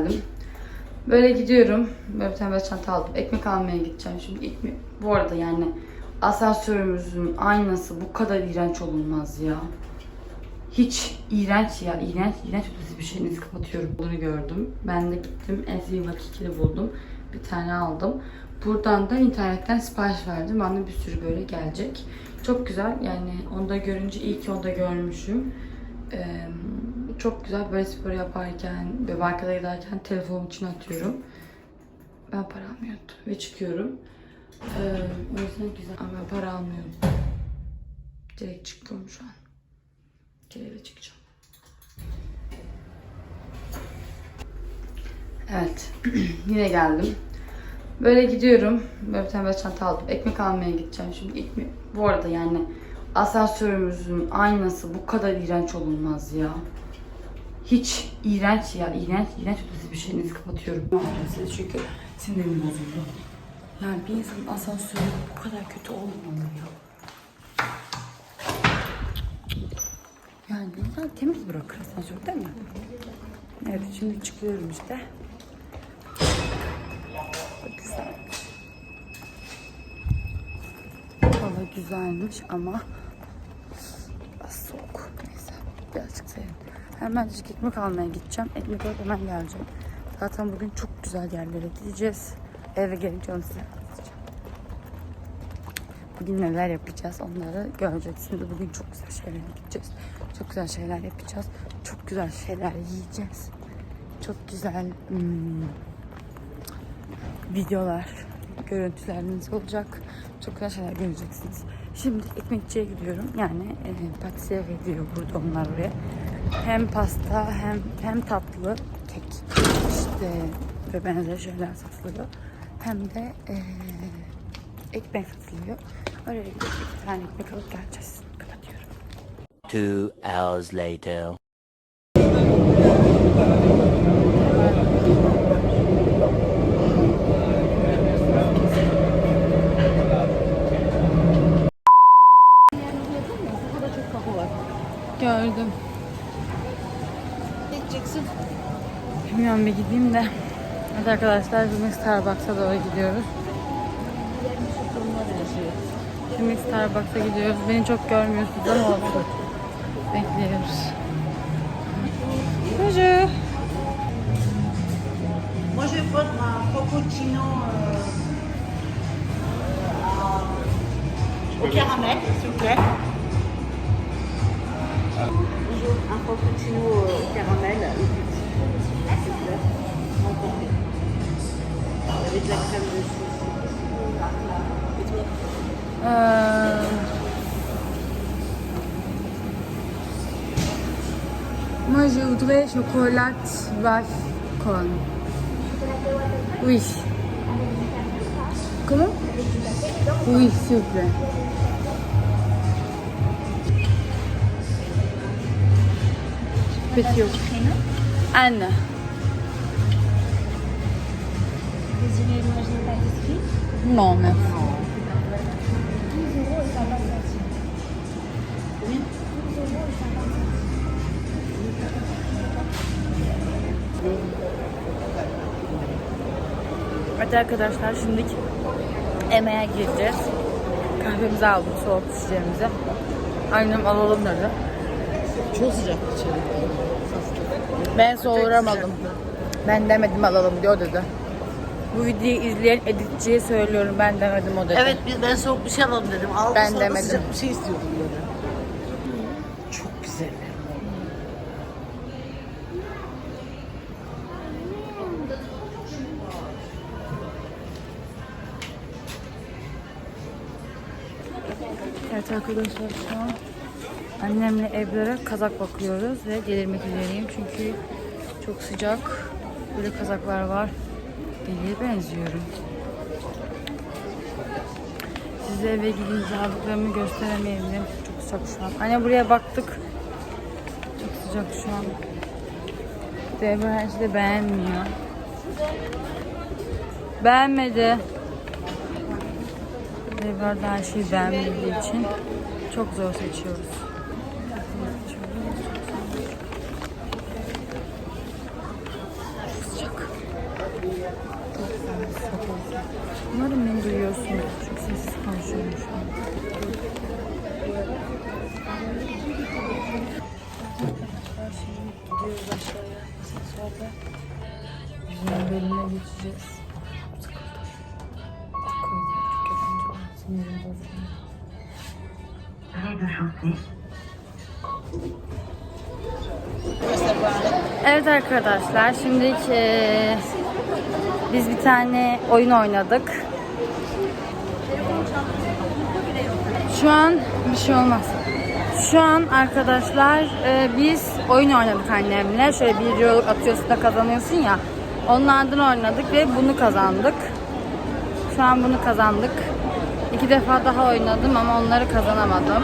geldim. Böyle gidiyorum. Böyle bir tane böyle çanta aldım. Ekmek almaya gideceğim şimdi. Ekmek... Bu arada yani asansörümüzün aynası bu kadar iğrenç olunmaz ya. Hiç iğrenç ya. iğrenç iğrenç ötesi bir şeyinizi kapatıyorum. Bunu gördüm. Ben de gittim. Ezgi Vakikili buldum. Bir tane aldım. Buradan da internetten sipariş verdim. Bana bir sürü böyle gelecek. Çok güzel. Yani onu da görünce iyi ki onu da görmüşüm. Ee, çok güzel böyle spor yaparken, böyle markete giderken telefonum için atıyorum. Ben para almıyordum ve çıkıyorum. Ee, o yüzden güzel ama para almıyorum. Direkt çıkıyorum şu an. Geri çıkacağım. Evet. Yine geldim. Böyle gidiyorum. Böyle bir tane böyle çanta aldım. Ekmek almaya gideceğim şimdi. Ekmek... Bu arada yani asansörümüzün aynası bu kadar iğrenç olunmaz ya. Hiç iğrenç ya. iğrenç iğrenç ötesi bir şeyinizi kapatıyorum. Size çünkü sinirim bozuldu. Yani bir insanın asansörü bu kadar kötü olmamalı ya. Yani insan temiz bırakır asansör değil mi? Evet şimdi çıkıyorum işte. Çok güzel. Hava güzelmiş ama soğuk. Neyse birazcık serin. Hemencik ekmek almaya gideceğim. Ekmek alıp hemen geleceğim. Zaten bugün çok güzel yerlere gideceğiz. Eve gelince onu size. Bugün neler yapacağız onları göreceksiniz. Bugün çok güzel şeylere gideceğiz. Çok güzel şeyler yapacağız. Çok güzel şeyler yiyeceğiz. Çok güzel hmm, videolar, görüntüleriniz olacak. Çok güzel şeyler göreceksiniz. Şimdi ekmekçiye gidiyorum. Yani e, patissier gidiyor burada onlar oraya. Hem pasta hem hem tatlı kek işte ve benzer şeyler satılıyor. Hem de e, ekmek satılıyor. Oraya gidip bir tane ekmek alıp geleceğiz. Kapatıyorum. Two hours later. Gördüm. Bilmiyorum bir gideyim de. Evet arkadaşlar şimdi Starbucks'a doğru gidiyoruz. Şimdi Starbucks'a gidiyoruz. Beni çok görmüyorsunuz ama olsun. Bekliyoruz. Bonjour. Moi, je prendre un cappuccino euh, au caramel, s'il vous plaît. Un cappuccino euh, au caramel, plaît. Emporté. Avec de la crème dessus. Et Euh... Moi, je voudrais chocolat vache con. Oui. Comment? Oui, s'il vous plaît. Et 50 centimes. Evet arkadaşlar şimdi emeğe gireceğiz. Kahvemizi aldık soğuk içeceğimizi. Annem alalım dedi. Çok sıcak içeri. Ben soğuramadım. Ben demedim alalım diyor dedi. Bu videoyu izleyen editçiye söylüyorum ben demedim o dedi. Evet biz- ben soğuk bir şey alalım dedim. Aldım Ben sonra demedim. sıcak bir şey istiyordum dedi. Çok güzel. Evet arkadaşlar şu an annemle evlere kazak bakıyoruz ve delirmek üzereyim çünkü çok sıcak. Böyle kazaklar var. Deliye benziyorum. Size eve gidince aldıklarımı gösteremeyebilirim. Çok sıcak şu an. Anne buraya baktık. Çok sıcak şu an. Devre her şeyi de beğenmiyor. Beğenmedi. Devre her şeyi beğenmediği için çok zor seçiyoruz. Çok sıcak. Umarım beni duyuyorsun. Çünkü sessiz konuşuyorum şu an. Şimdi gidiyoruz aşağıya. Asansörde. Bizim bölüme geçeceğiz. Sıkıldım. Çok. Sinirim bozuldu. Evet arkadaşlar, şimdi eee, biz bir tane oyun oynadık. Şu an bir şey olmaz. Şu an arkadaşlar eee, biz oyun oynadık annemle. Şöyle bir euroluk atıyorsun da kazanıyorsun ya. Onlardan oynadık ve bunu kazandık. Şu an bunu kazandık. İki defa daha oynadım ama onları kazanamadım.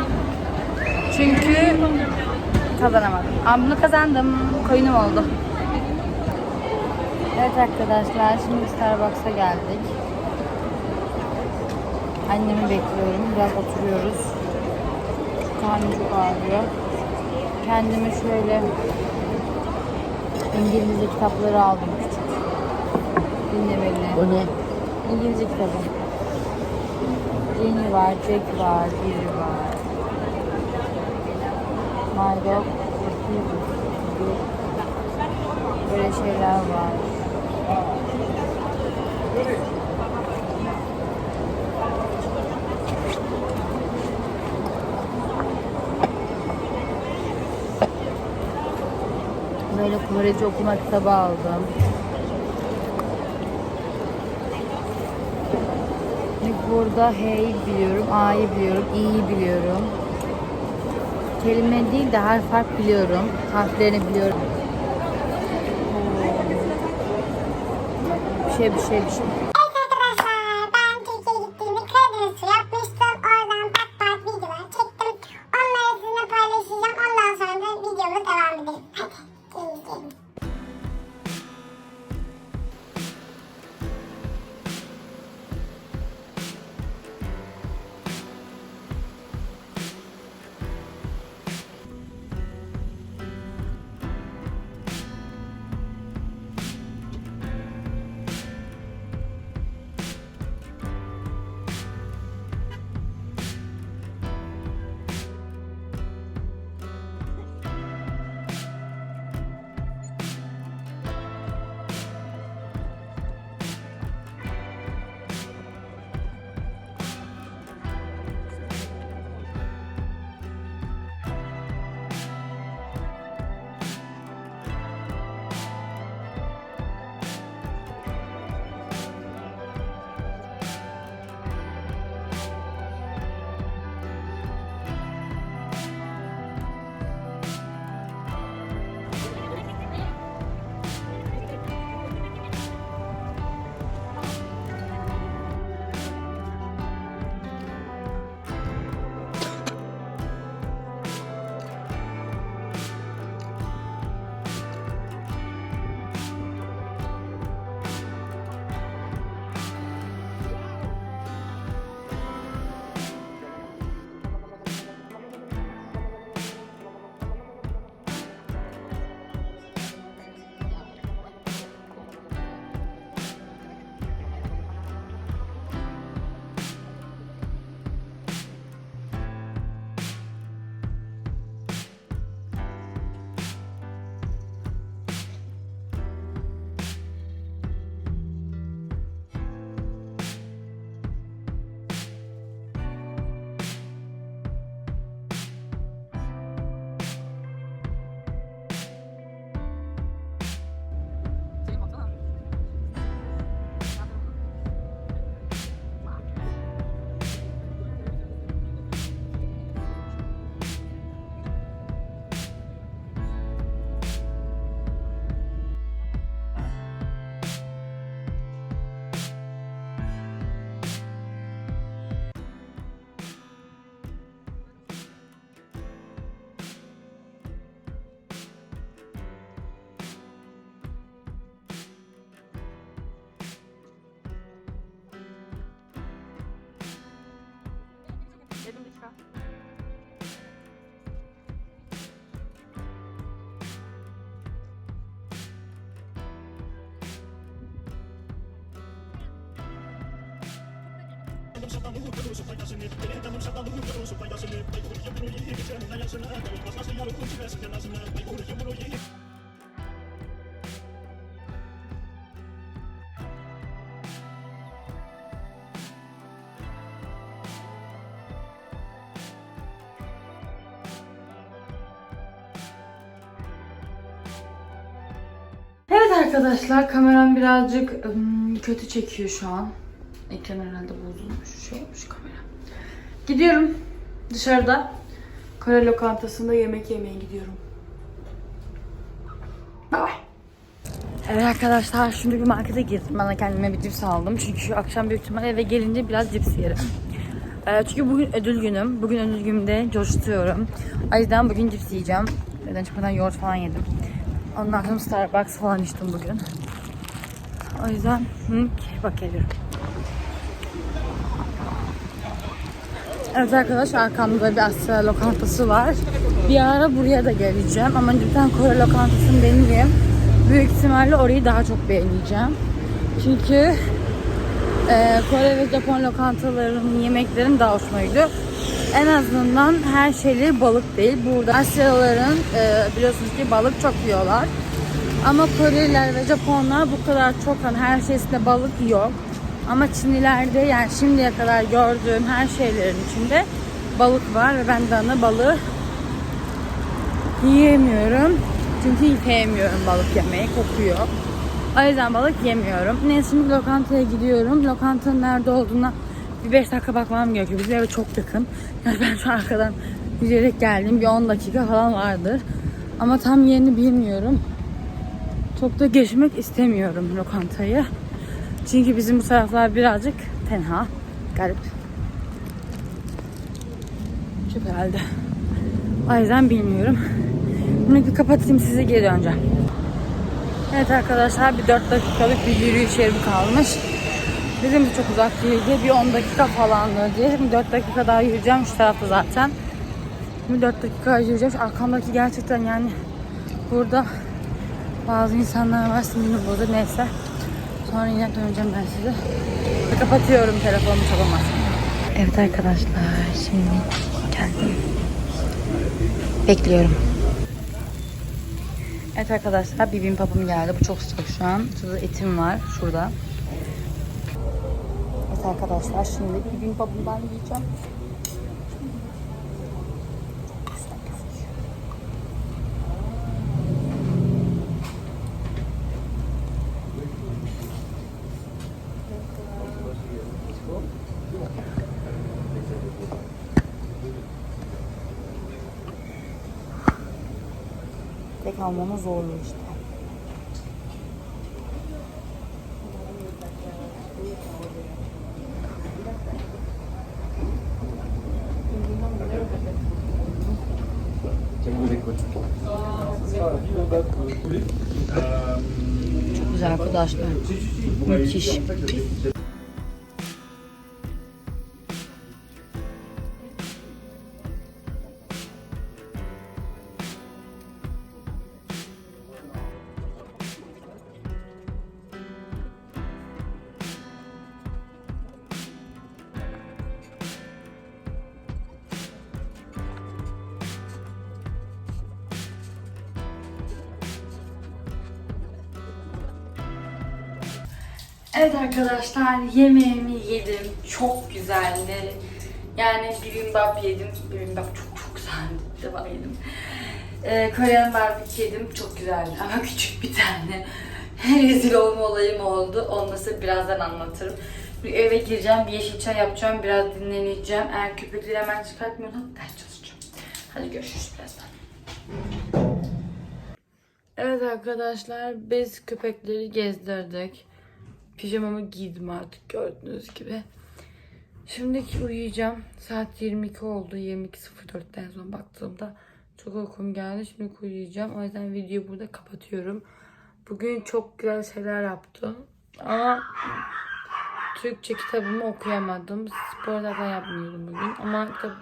Çünkü kazanamadım. Ama bunu kazandım. Coin'im oldu. Evet arkadaşlar şimdi Starbucks'a geldik. Annemi bekliyorum. Biraz oturuyoruz. Karnım çok ağrıyor. Kendime şöyle İngilizce kitapları aldım küçük. Dinlemeli. Bu ne? İngilizce kitabı. Jenny var, Jack var, Biri var. My Dog, Böyle şeyler var. Böyle Korece okuma kitabı aldım. Burada hey biliyorum, A'yı biliyorum, İ'yi biliyorum. Kelime değil de harf harf biliyorum. Harflerini biliyorum. Şey bir şey bir şey. Evet arkadaşlar kameram birazcık ım, kötü çekiyor şu an. Ekran herhalde bozulmuş. Şey olmuş kamera. Gidiyorum dışarıda. Kore lokantasında yemek yemeye gidiyorum. Bye. Evet arkadaşlar şimdi bir markete girdim. Bana kendime bir cips aldım. Çünkü akşam büyük ihtimalle eve gelince biraz cips yerim. Ee, çünkü bugün ödül günüm. Bugün ödül günümde coşturuyorum. O yüzden bugün cips yiyeceğim. Neden çıkmadan yoğurt falan yedim. Ondan sonra Starbucks falan içtim bugün. O yüzden hı, bak geliyorum. Evet arkadaşlar arkamda bir Asya lokantası var. Bir ara buraya da geleceğim ama bir tane Kore lokantasını deneyeyim. Büyük ihtimalle orayı daha çok beğeneceğim. Çünkü e, Kore ve Japon lokantalarının yemeklerim daha hoşuma gidiyor. En azından her şeyleri balık değil. Burada Asyalıların e, biliyorsunuz ki balık çok yiyorlar. Ama Koreliler ve Japonlar bu kadar çok hani her şeysinde balık yok. Ama Çinlilerde yani şimdiye kadar gördüğüm her şeylerin içinde balık var ve ben de ana balığı yiyemiyorum. Çünkü sevmiyorum balık yemeyi, kokuyor. O yüzden balık yemiyorum. Neyse şimdi lokantaya gidiyorum. Lokantanın nerede olduğuna bir 5 dakika bakmam gerekiyor. Bizim eve çok yakın. Yani ben şu arkadan yürüyerek geldim. Bir 10 dakika falan vardır. Ama tam yerini bilmiyorum. Çok da geçmek istemiyorum lokantayı. Çünkü bizim bu taraflar birazcık tenha, garip. Çok herhalde. O yüzden bilmiyorum. Bunu bir kapatayım size geri döneceğim. Evet arkadaşlar bir 4 dakikalık bir yürüyüş yerim kalmış. Dedim ki çok uzak değildi. Bir 10 dakika falandı diye. Şimdi 4 dakika daha yürüyeceğim şu tarafta zaten. Şimdi 4 dakika yürüyeceğim. Şu arkamdaki gerçekten yani burada bazı insanlar var sinirim bozdu. Neyse. Sonra yine döneceğim ben size. Ve kapatıyorum telefonumu çalamaz. Evet arkadaşlar şimdi geldim. Bekliyorum. Evet arkadaşlar bibimbapım geldi. Bu çok sıcak şu an. Şurada etim var. Şurada. Evet arkadaşlar şimdi bibimbapımdan yiyeceğim. Tek almamız zorlu işte. Çok güzel arkadaşlar. Müthiş. Evet arkadaşlar yemeğimi yedim. Çok güzeldi. Yani bibimbap yedim. Bibimbap çok çok güzeldi. Defa yedim. Ee, Korean barbekü yedim. Çok güzeldi ama küçük bir tane. Rezil olma olayım oldu. Onu birazdan anlatırım. Bir eve gireceğim, bir yeşil çay yapacağım, biraz dinleneceğim. Eğer köpekleri hemen çıkartmıyorsam ders çalışacağım. Hadi görüşürüz birazdan. Evet arkadaşlar biz köpekleri gezdirdik. Pijamamı giydim artık gördüğünüz gibi. Şimdi uyuyacağım. Saat 22 oldu. 22.04'ten son baktığımda çok uykum geldi. Şimdi uyuyacağım. O yüzden videoyu burada kapatıyorum. Bugün çok güzel şeyler yaptım. Ama Türkçe kitabımı okuyamadım. Spor zaten yapmıyorum bugün. Ama kitap,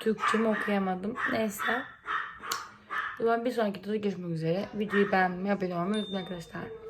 Türkçemi okuyamadım. Neyse. Zaman bir sonraki videoda görüşmek üzere. Videoyu beğenmeyi, abone olmayı unutmayın arkadaşlar.